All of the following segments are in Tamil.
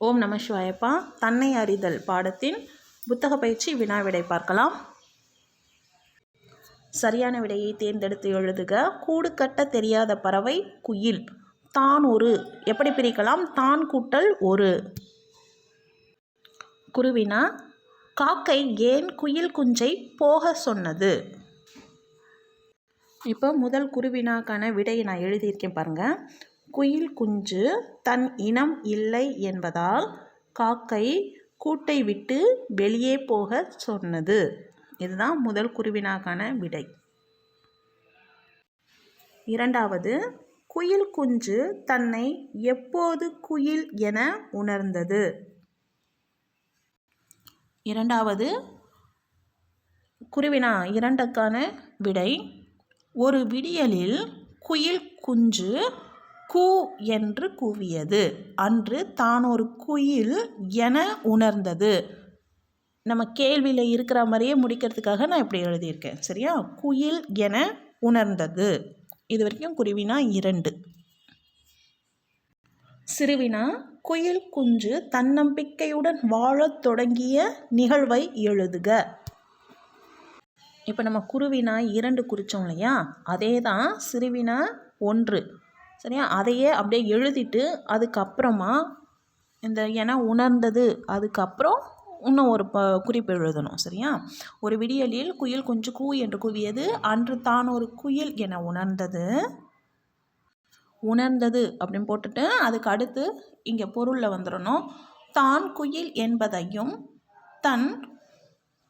ஓம் நம சிவாயப்பா. தன்னை அறிதல் பாடத்தின் புத்தக பயிற்சி வினா விடை பார்க்கலாம். சரியான விடையை தேர்ந்தெடுத்து எழுதுக. கூடு கட்ட தெரியாத பறவை குயில். தான் ஒரு. எப்படி பிரிக்கலாம்? தான் கூட்டல் ஒரு. குருவினா காக்கை ஏன் குயில் குஞ்சை போக சொன்னது? இப்போ முதல் குருவினாக்கான விடையை நான் எழுதியிருக்கேன் பாருங்கள் குயில் குஞ்சு தன் இனம் இல்லை என்பதால் காக்கை கூட்டை விட்டு வெளியே போக சொன்னது. இதுதான் முதல் குருவினாக்கான விடை. இரண்டாவது குயில் குஞ்சு தன்னை எப்போது குயில் என உணர்ந்தது? இரண்டாவது குருவினா இரண்டுக்கான விடை. ஒரு விடியலில் குயில் குஞ்சு கூ என்று கூவியது. அன்று தான் ஒரு குயில் என உணர்ந்தது. நம்ம கேள்வியில் இருக்கிற மாதிரியே முடிக்கிறதுக்காக நான் இப்படி எழுதியிருக்கேன். சரியா? குயில் என உணர்ந்தது. இது வரைக்கும் குருவினா இரண்டு. சிறுவினா குயில் குஞ்சு தன்னம்பிக்கையுடன் வாழத் தொடங்கிய நிகழ்வை எழுதுக. இப்போ நம்ம குருவினா இரண்டு குறித்தோம் இல்லையா? அதே தான் சிறுவினா ஒன்று. சரியா? அதையே அப்படியே எழுதிட்டு அதுக்கப்புறமா இந்த என உணர்ந்தது. அதுக்கப்புறம் இன்னும் ஒரு ப குறிப்பு எழுதணும் சரியா? ஒரு விடியலில் குயில் கொஞ்சம் கூ என்று கூவியது. அன்று தான் ஒரு குயில் என உணர்ந்தது. உணர்ந்தது அப்படின்னு போட்டுட்டு அதுக்கு அடுத்து இங்கே பொருளில் வந்துடணும். தான் குயில் என்பதையும் தன்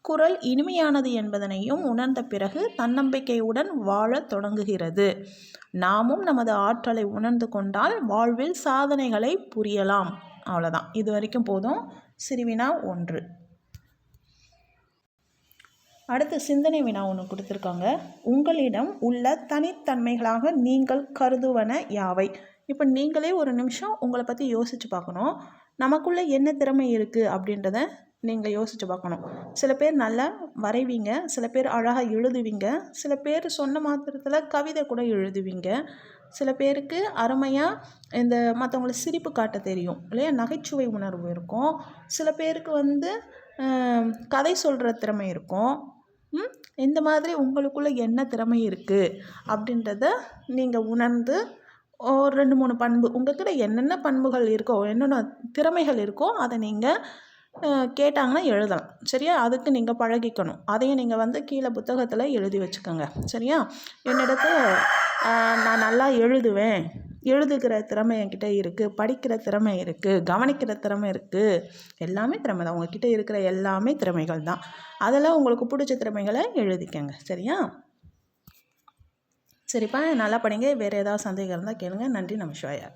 குரல் இனிமையானது என்பதனையும் உணர்ந்த பிறகு தன்னம்பிக்கையுடன் வாழத் தொடங்குகிறது. நாமும் நமது ஆற்றலை உணர்ந்து கொண்டால் வாழ்வில் சாதனைகளை புரியலாம். அவ்வளோதான் இது வரைக்கும் போதும். சிறுவினா ஒன்று. அடுத்து சிந்தனை வினா ஒன்று கொடுத்துருக்காங்க. உங்களிடம் உள்ள தனித்தன்மைகளாக நீங்கள் கருதுவன யாவை? இப்போ நீங்களே ஒரு நிமிஷம் உங்களை பற்றி யோசித்து பார்க்கணும். நமக்குள்ளே என்ன திறமை இருக்குது அப்படின்றத நீங்கள் யோசித்து பார்க்கணும். சில பேர் நல்லா வரைவீங்க சில பேர் அழகாக எழுதுவீங்க சில பேர் சொன்ன மாத்திரத்தில் கவிதை கூட எழுதுவீங்க. சில பேருக்கு அருமையாக இந்த மற்றவங்கள சிரிப்பு காட்ட தெரியும் இல்லையா? நகைச்சுவை உணர்வு இருக்கும். சில பேருக்கு வந்து கதை சொல்கிற திறமை இருக்கும். இந்த மாதிரி உங்களுக்குள்ளே என்ன திறமை இருக்குது அப்படின்றத நீங்கள் உணர்ந்து ஒரு ரெண்டு மூணு பண்பு. உங்கள்கிட்ட என்னென்ன பண்புகள் இருக்கோ என்னென்ன திறமைகள் இருக்கோ அதை நீங்கள் கேட்டாங்கன்னா எழுதலாம். சரியா? அதுக்கு நீங்கள் பழகிக்கணும். அதையும் நீங்கள் வந்து கீழே புத்தகத்தில் எழுதி வச்சுக்கோங்க. சரியா? என்னிடத்தில் நான் நல்லா எழுதுவேன். எழுதுகிற திறமை என்கிட்ட இருக்குது படிக்கிற திறமை இருக்குது கவனிக்கிற திறமை இருக்குது எல்லாமே திறமை தான். உங்ககிட்ட இருக்கிற எல்லாமே திறமைகள் தான். அதெல்லாம் உங்களுக்கு பிடிச்ச திறமைகளை எழுதிக்கங்க. சரியா? சரிப்பா நல்லா படிங்க. வேறு ஏதாவது சந்தேகம் இருந்தால் கேளுங்க. நன்றி நமசிவாயா